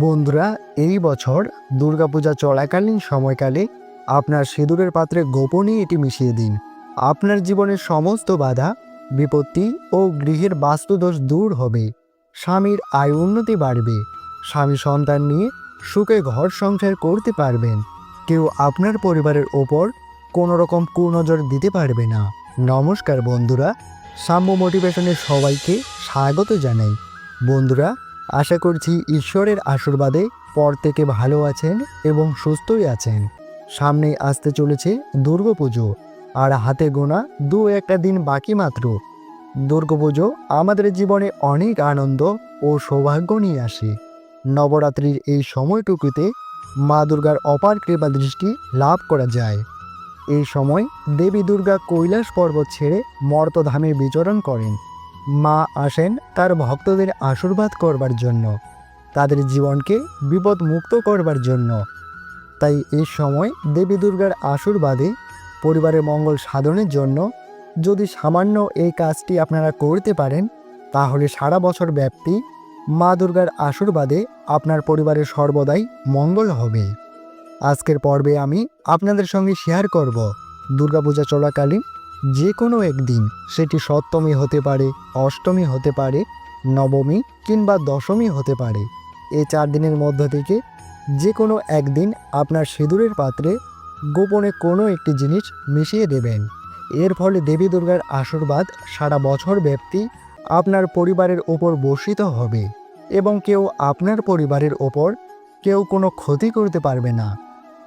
বন্ধুরা, এই বছর দুর্গাপূজা চলাকালীন সময়কালে আপনার সিঁদুরের পাত্রে গোপনে এটি মিশিয়ে দিন। আপনার জীবনের সমস্ত বাধা, বিপত্তি ও গৃহের বাস্তুদোষ দূর হবে। স্বামীর আয় উন্নতি বাড়বে। স্বামী সন্তান নিয়ে সুখে ঘর সংসার করতে পারবেন। কেউ আপনার পরিবারের ওপর কোনো রকম কুনজর দিতে পারবে না। নমস্কার বন্ধুরা, সাম্য মোটিভেশনের সবাইকে স্বাগত জানাই। বন্ধুরা আশা করছি ঈশ্বরের আশীর্বাদে পর থেকে ভালো আছেন এবং সুস্থই আছেন। সামনে আসতে চলেছে দুর্গাপুজো আর হাতে গোনা দু একটা দিন বাকি মাত্র। দুর্গাপুজো আমাদের জীবনে অনেক আনন্দ ও সৌভাগ্য নিয়ে আসে। নবরাত্রির এই সময়টুকুতে মা দুর্গার অপার কৃপা দৃষ্টি লাভ করা যায়। এই সময় দেবী দুর্গা কৈলাস পর্বত ছেড়ে মর্তধামে বিচরণ করেন। মা আসেন তার ভক্তদের আশীর্বাদ করবার জন্য, তাদের জীবনকে বিপদ মুক্ত করবার জন্য। তাই এই সময় দেবী দুর্গার আশীর্বাদে পরিবারের মঙ্গল সাধনের জন্য যদি সামান্য এই কাজটি আপনারা করতে পারেন, তাহলে সারা বছর ব্যাপ্তি মা দুর্গার আশীর্বাদে আপনার পরিবারের সর্বদাই মঙ্গল হবে। আজকের পর্বে আমি আপনাদের সঙ্গে শেয়ার করব। দুর্গাপূজা চলাকালীন যে কোনো একদিন সেটি সপ্তমী হতে পারে, অষ্টমী হতে পারে, নবমী কিংবা দশমী হতে পারে। এই চার দিনের মধ্য থেকে যে কোনো একদিন আপনার সিঁদুরের পাত্রে গোপনে কোনো একটি জিনিস মিশিয়ে দেবেন। এর ফলে দেবী দুর্গার আশীর্বাদ সারা বছর ব্যাপ্তি আপনার পরিবারের ওপর বর্ষিত হবে এবং কেউ আপনার পরিবারের ওপর কেউ কোনো ক্ষতি করতে পারবে না।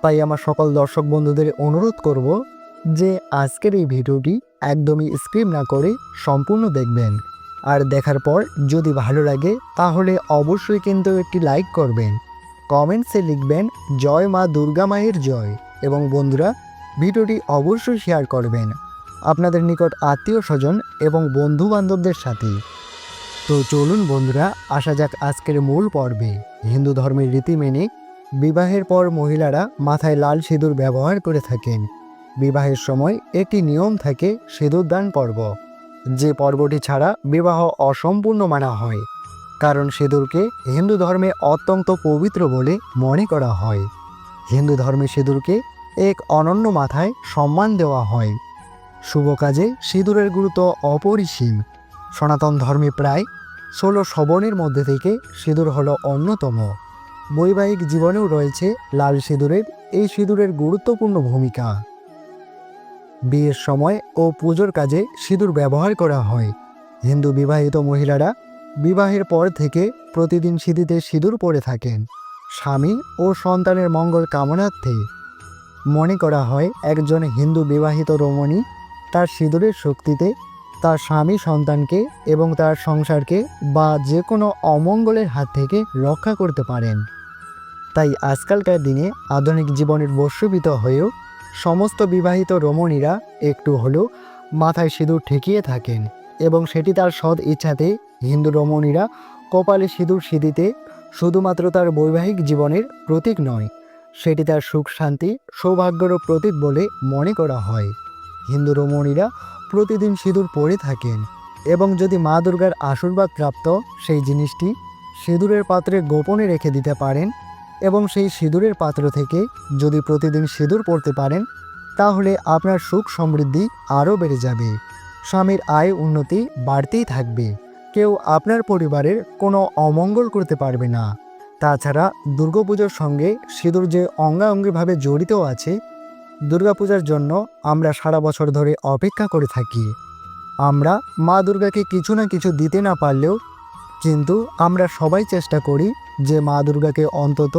তাই আমার সকল দর্শক বন্ধুদের অনুরোধ করব যে আজকের এই ভিডিওটি একদমই স্ক্রিপ না করে সম্পূর্ণ দেখবেন। আর দেখার পর যদি ভালো লাগে, তাহলে অবশ্যই কিন্তু একটি লাইক করবেন। কমেন্টসে লিখবেন, জয় মা দুর্গা মায়ের জয়। এবং বন্ধুরা, ভিডিওটি অবশ্যই শেয়ার করবেন আপনাদের নিকট আত্মীয় স্বজন এবং বন্ধু বান্ধবদের সাথে। তো চলুন বন্ধুরা, আসা যাক আজকের মূল পর্বে। হিন্দু ধর্মের রীতি মেনে বিবাহের পর মহিলারা মাথায় লাল সিঁদুর ব্যবহার করে থাকেন। বিবাহের সময় একটি নিয়ম থাকে সিঁদুর পর্ব, যে পর্বটি ছাড়া বিবাহ অসম্পূর্ণ মানা হয়, কারণ সিঁদুরকে হিন্দু ধর্মে অত্যন্ত পবিত্র বলে মনে করা হয়। হিন্দু ধর্মে সিঁদুরকে এক অনন্য মাথায় সম্মান দেওয়া হয়। শুভ কাজে সিঁদুরের গুরুত্ব অপরিসীম। সনাতন ধর্মে প্রায় ষোলো শবনের মধ্যে থেকে সিঁদুর হলো অন্যতম। বৈবাহিক জীবনেও রয়েছে লাল সিঁদুরের, এই সিঁদুরের গুরুত্বপূর্ণ ভূমিকা। বিয়ের সময় ও পুজোর কাজে সিঁদুর ব্যবহার করা হয়। হিন্দু বিবাহিত মহিলারা বিবাহের পর থেকে প্রতিদিন সিঁথিতে সিঁদুর পরে থাকেন। স্বামী ও সন্তানের মঙ্গল কামনার্থে মনে করা হয়, একজন হিন্দু বিবাহিত রমণী তার সিঁদুরের শক্তিতে তার স্বামী সন্তানকে এবং তার সংসারকে বা যে কোনো অমঙ্গলের হাত থেকে রক্ষা করতে পারেন। তাই আজকালকার দিনে আধুনিক জীবনের বস্যবিত হয়েও সমস্ত বিবাহিত রমণীরা একটু হলেও মাথায় সিঁদুর ঠেকিয়ে থাকেন এবং সেটি তার সৎ ইচ্ছাতে হিন্দু রমণীরা কপালে সিঁদুর সিঁদিতে শুধুমাত্র তার বৈবাহিক জীবনের প্রতীক নয়, সেটি তার সুখ, শান্তি সৌভাগ্যেরও প্রতীক বলে মনে করা হয়। হিন্দু রমণীরা প্রতিদিন সিঁদুর পরে থাকেন এবং যদি মা দুর্গার আশীর্বাদ প্রাপ্ত, সেই জিনিসটি সিঁদুরের পাত্রে গোপনে রেখে দিতে পারেন এবং সেই সিঁদুরের পাত্র থেকে যদি প্রতিদিন সিঁদুর পড়তে পারেন, তাহলে আপনার সুখ সমৃদ্ধি আরও বেড়ে যাবে। স্বামীর আয় উন্নতি বাড়তেই থাকবে। কেউ আপনার পরিবারের কোনো অমঙ্গল করতে পারবে না। তাছাড়া দুর্গাপুজোর সঙ্গে সিঁদুর যে অঙ্গাঙ্গিভাবে জড়িত আছে, দুর্গাপূজার জন্য আমরা সারা বছর ধরে অপেক্ষা করে থাকি। আমরা মা দুর্গাকে কিছু না কিছু দিতে না পারলেও কিন্তু আমরা সবাই চেষ্টা করি যে মা দুর্গাকে অন্তত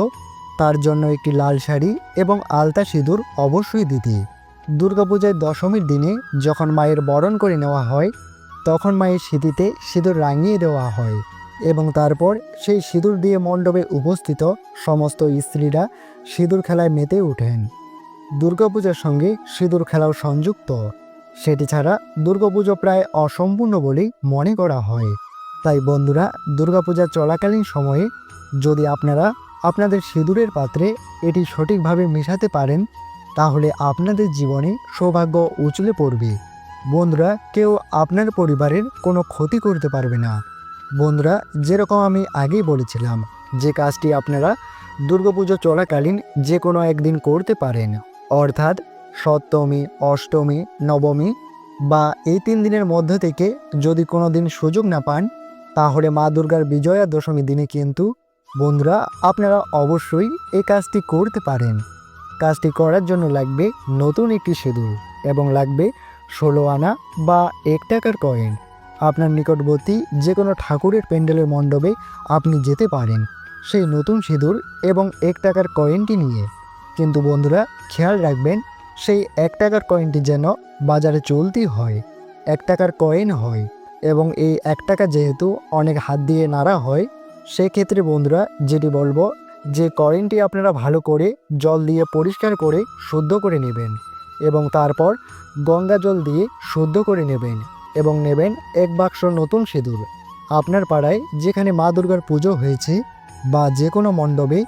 তার জন্য একটি লাল শাড়ি এবং আলতা সিঁদুর অবশ্যই দিতে। দুর্গাপূজায় দশমীর দিনে যখন মায়ের বরণ করে নেওয়া হয়, তখন মায়ের স্মৃতিতে সিঁদুর রাঙিয়ে দেওয়া হয় এবং তারপর সেই সিঁদুর দিয়ে মণ্ডপে উপস্থিত সমস্ত স্ত্রীরা সিঁদুর খেলায় মেতে ওঠেন। দুর্গাপূজার সঙ্গে সিঁদুর খেলাও সংযুক্ত। সেটি ছাড়া দুর্গাপুজো প্রায় অসম্পূর্ণ বলেই মনে করা হয়। তাই বন্ধুরা, দুর্গাপূজা চলাকালীন সময়ে যদি আপনারা আপনাদের সিঁদুরের পাত্রে এটি সঠিকভাবে মেশাতে পারেন, তাহলে আপনাদের জীবনে সৌভাগ্য উচলে পড়বে। বন্ধুরা, কেউ আপনার পরিবারের কোনো ক্ষতি করতে পারবে না। বন্ধুরা, যেরকম আমি আগেই বলেছিলাম, যে কাজটি আপনারা দুর্গাপুজো চলাকালীন যে কোনো একদিন করতে পারেন, অর্থাৎ সপ্তমী, অষ্টমী, নবমী বা এই তিন দিনের মধ্য থেকে যদি কোনো দিন সুযোগ না পান তাহলে মা দুর্গার বিজয়া দশমী দিনে কিন্তু, বন্ধুরা, আপনারা অবশ্যই এই কাজটি করতে পারেন। কাজটি করার জন্য লাগবে নতুন একটি সিঁদুর এবং লাগবে ষোলো আনা বা এক টাকার কয়েন। আপনার নিকটবর্তী যে কোনো ঠাকুরের প্যান্ডেলের মণ্ডপে আপনি যেতে পারেন সেই নতুন সিঁদুর এবং এক টাকার কয়েনটি নিয়ে। কিন্তু বন্ধুরা, খেয়াল রাখবেন, সেই এক টাকার কয়েনটি যেন বাজারে চলতি হয়, এক টাকার কয়েন হয়। এবং এই এক টাকা যেহেতু অনেক হাত দিয়ে নাড়া হয়, সেক্ষেত্রে বন্ধুরা যেটি বলব যে কয়েনটি আপনারা ভালো করে জল দিয়ে পরিষ্কার করে শুদ্ধ করে নেবেন এবং তারপর গঙ্গা জল দিয়ে শুদ্ধ করে নেবেন এবং নেবেন এক বাক্স নতুন সিঁদুর। আপনার পাড়ায় যেখানে মা দুর্গার পুজো হয়েছে বা যে কোনো মণ্ডপে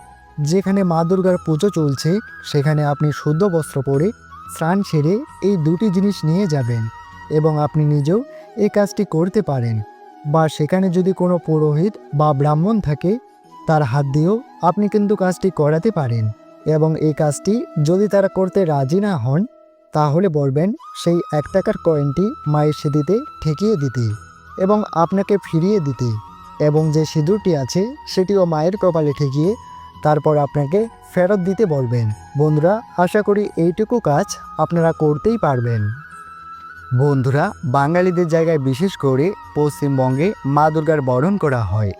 যেখানে মা দুর্গার পুজো চলছে, সেখানে আপনি শুদ্ধ বস্ত্র পরে স্নান সেরে এই দুটি জিনিস নিয়ে যাবেন এবং আপনি নিজেও এই কাজটি করতে পারেন বা সেখানে যদি কোনো পুরোহিত বা ব্রাহ্মণ থাকে, তার হাত দিয়েও আপনি কিন্তু কাজটি করাতে পারেন এবং এই কাজটি যদি তারা করতে রাজি না হন, তাহলে বলবেন সেই এক টাকার কয়েনটি মায়ের সিঁদিতে ঠেকিয়ে দিতে এবং আপনাকে ফিরিয়ে দিতে এবং যে সিঁদুরটি আছে, সেটিও মায়ের কপালে ঠেকিয়ে তারপর আপনাকে ফেরত দিতে বলবেন। বন্ধুরা, আশা করি এইটুকু কাজ আপনারা করতেই পারবেন। বন্ধুরা, বাঙালিদের জায়গায় বিশেষ করে পশ্চিমবঙ্গে মা দুর্গার বরণ করা হয়।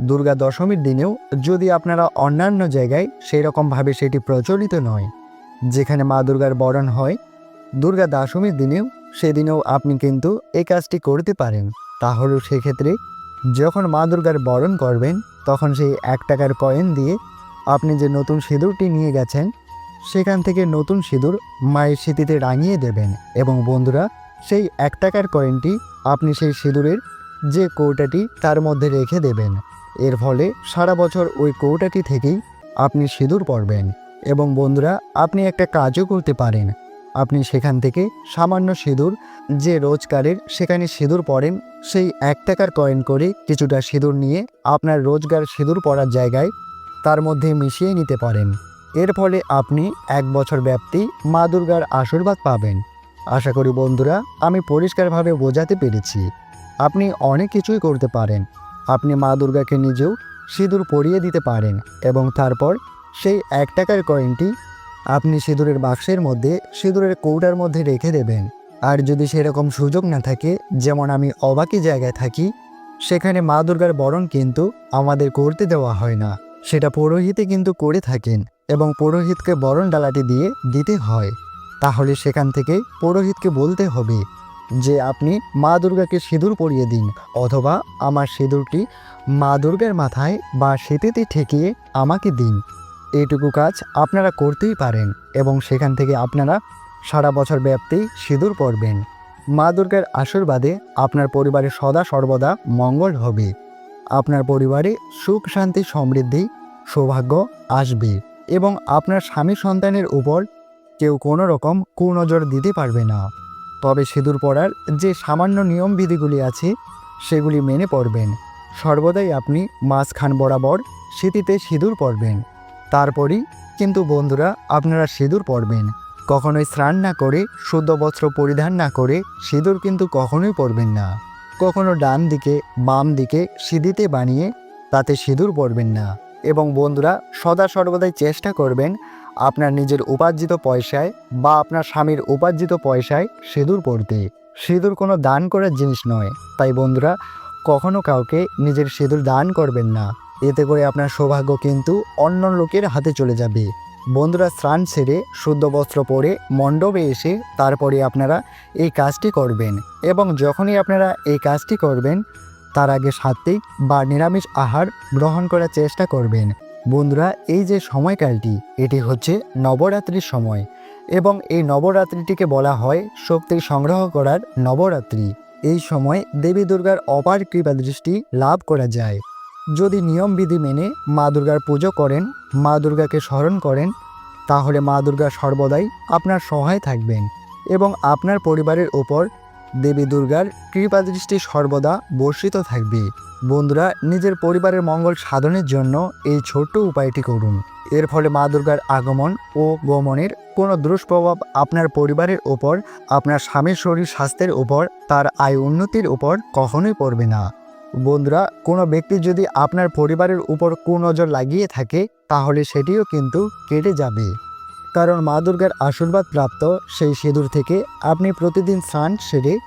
দুর্গা দশমীর দিনেও যদি আপনারা অন্যান্য জায়গায় সেই রকমভাবে সেটি প্রচলিত নয়, যেখানে মা দুর্গার বরণ হয়, দুর্গা দশমীর দিনেও সেদিনেও আপনি কিন্তু এই কাজটি করতে পারেন। তাহলেও সেক্ষেত্রে যখন মা দুর্গার বরণ করবেন, তখন সেই এক টাকার কয়েন দিয়ে আপনি যে নতুন সিঁদুরটি নিয়ে গেছেন সেখান থেকে নতুন সিঁদুর মায়ের স্মৃতিতে রাঙিয়ে দেবেন এবং বন্ধুরা, সেই এক টাকার কয়েনটি আপনি সেই সিঁদুরের যে কৌটাটি তার মধ্যে রেখে দেবেন। এর ফলে সারা বছর ওই কৌটাটি থেকেই আপনি সিঁদুর পরবেন এবং বন্ধুরা, আপনি একটা কাজও করতে পারেন। আপনি সেখান থেকে সামান্য সিঁদুর যে রোজগারের সেখানে সিঁদুর পরেন, সেই এক টাকার কয়েন করে কিছুটা সিঁদুর নিয়ে আপনার রোজগার সিঁদুর পরার জায়গায় তার মধ্যে মিশিয়ে নিতে পারেন। এর ফলে আপনি এক বছর ব্যাপ্তি মা দুর্গার আশীর্বাদ পাবেন। আশা করি বন্ধুরা, আমি পরিষ্কারভাবে বোঝাতে পেরেছি। আপনি অনেক কিছুই করতে পারেন। আপনি মা দুর্গাকে নিজেও সিঁদুর পরিয়ে দিতে পারেন এবং তারপর সেই এক টাকার কয়েনটি আপনি সিঁদুরের বাক্সের মধ্যে সিঁদুরের কৌটার মধ্যে রেখে দেবেন। আর যদি সেরকম সুযোগ না থাকে, যেমন আমি অবাকি জায়গায় থাকি, সেখানে মা দুর্গার বরণ কিন্তু আমাদের করতে দেওয়া হয় না। সেটা পুরোহিতে কিন্তু করে থাকেন এবং পুরোহিতকে বরণ ডালাটি দিয়ে দিতে হয়। তাহলে সেখান থেকে পুরোহিতকে বলতে হবে যে, আপনি মা দুর্গাকে সিঁদুর পরিয়ে দিন অথবা আমার সিঁদুরটি মা দুর্গার মাথায় বা সেতেতে ঠেকিয়ে আমাকে দিন। এইটুকু কাজ আপনারা করতেই পারেন এবং সেখান থেকে আপনারা সারা বছর ব্যাপ্তি সিঁদুর পরবেন। মা দুর্গার আশীর্বাদে আপনার পরিবারে সদা সর্বদা মঙ্গল হবে। আপনার পরিবারে সুখ, শান্তি, সমৃদ্ধি, সৌভাগ্য আসবে এবং আপনার স্বামী সন্তানের উপর কেউ কোনো রকম কুনজর দিতে পারবে না। তবে সিঁদুর পরার যে সামান্য নিয়মবিধিগুলি আছে, সেগুলি মেনে পড়বেন। সর্বদাই আপনি মাঝখান বরাবর স্মৃতিতে সিঁদুর পরবেন। তারপরই কিন্তু বন্ধুরা আপনারা সিঁদুর পরবেন। কখনোই স্নান না করে, শুদ্ধ বস্ত্র পরিধান না করে সিঁদুর কিন্তু কখনোই পরবেন না। কখনো ডান দিকে, বাম দিকে সিঁদিতে বানিয়ে তাতে সিঁদুর পরবেন না। এবং বন্ধুরা, সদা সর্বদাই চেষ্টা করবেন আপনার নিজের উপার্জিত পয়সায় বা আপনার স্বামীর উপার্জিত পয়সায় সিঁদুর পরতে। সিঁদুর কোনো দান করার জিনিস নয়। তাই বন্ধুরা, কখনো কাউকে নিজের সিঁদুর দান করবেন না। এতে করে আপনার সৌভাগ্য কিন্তু অন্য লোকের হাতে চলে যাবে। বন্ধুরা স্নান সেরে শুদ্ধ বস্ত্র পরে মণ্ডপে এসে তারপরে আপনারা এই কাজটি করবেন এবং যখনই আপনারা এই কাজটি করবেন, তার আগে সাত্বিক বা নিরামিষ আহার গ্রহণ করার চেষ্টা করবেন। বন্ধুরা, এই যে সময়কালটি, এটি হচ্ছে নবরাত্রির সময় এবং এই নবরাত্রিটিকে বলা হয় শক্তি সংগ্রহ করার নবরাত্রি। এই সময় দেবী দুর্গার অপার কৃপা দৃষ্টি লাভ করা যায়। যদি নিয়মবিধি মেনে মা দুর্গার পুজো করেন, মা দুর্গাকে স্মরণ করেন, তাহলে মা দুর্গা সর্বদাই আপনার সহায় থাকবেন এবং আপনার পরিবারের ওপর দেবী দুর্গার কৃপা দৃষ্টি সর্বদা বর্ষিত থাকবে। বন্ধুরা, নিজের পরিবারের মঙ্গল সাধনের জন্য এই ছোট্ট উপায়টি করুন। এর ফলে মা দুর্গার আগমন ও গমনের কোনো দুষ্প্রভাব আপনার পরিবারের ওপর, আপনার স্বামীর শরীর স্বাস্থ্যের উপর তার আয় উন্নতির উপর কখনোই পড়বে না। বন্ধুরা, কোনো ব্যক্তি যদি আপনার পরিবারের উপর কুনজর লাগিয়ে থাকে, তাহলে সেটিও কিন্তু কেটে যাবে। কারণ মা দুর্গার আশীর্বাদ প্রাপ্ত সেই সিঁদুর থেকে আপনি প্রতিদিন স্নান সেরে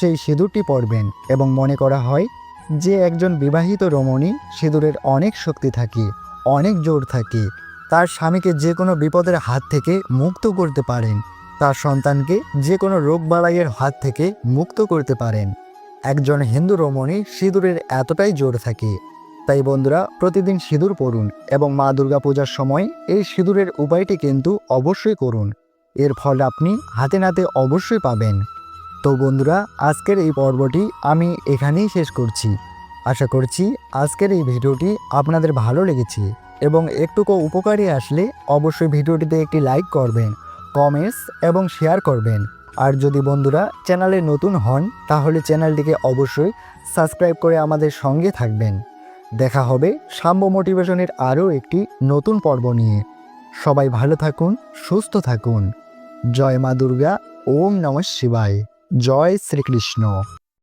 সেই সিঁদুরটি পরবেন এবং মনে করা হয় যে একজন বিবাহিত রমণী সিঁদুরের অনেক শক্তি থাকে, অনেক জোর থাকে। তার স্বামীকে যে কোনো বিপদের হাত থেকে মুক্ত করতে পারেন, তার সন্তানকে যে কোনো রোগ বালাইয়ের হাত থেকে মুক্ত করতে পারেন। একজন হিন্দু রমণী সিঁদুরের এতটাই জোর থাকে। তাই বন্ধুরা, প্রতিদিন সিঁদুর পরুন এবং মা দুর্গা পূজার সময় এই সিঁদুরের উপায়টি কিন্তু অবশ্যই করুন। এর ফল আপনি হাতে নাতে অবশ্যই পাবেন। তো বন্ধুরা, আজকের এই পর্বটি আমি এখানেই শেষ করছি। আশা করছি আজকের এই ভিডিওটি আপনাদের ভালো লেগেছে এবং একটুকু উপকারী আসলে অবশ্যই ভিডিওটিতে একটি লাইক করবেন, কমেন্টস এবং শেয়ার করবেন। আর যদি বন্ধুরা চ্যানেলে নতুন হন, তাহলে চ্যানেলটিকে অবশ্যই সাবস্ক্রাইব করে আমাদের সঙ্গে থাকবেন। দেখা হবে সাম্য মোটিভেশনের আরও একটি নতুন পর্ব নিয়ে। সবাই ভালো থাকুন, সুস্থ থাকুন। জয় মা দুর্গা, ওম নম শিবায়। জয় শ্রীকৃষ্ণ।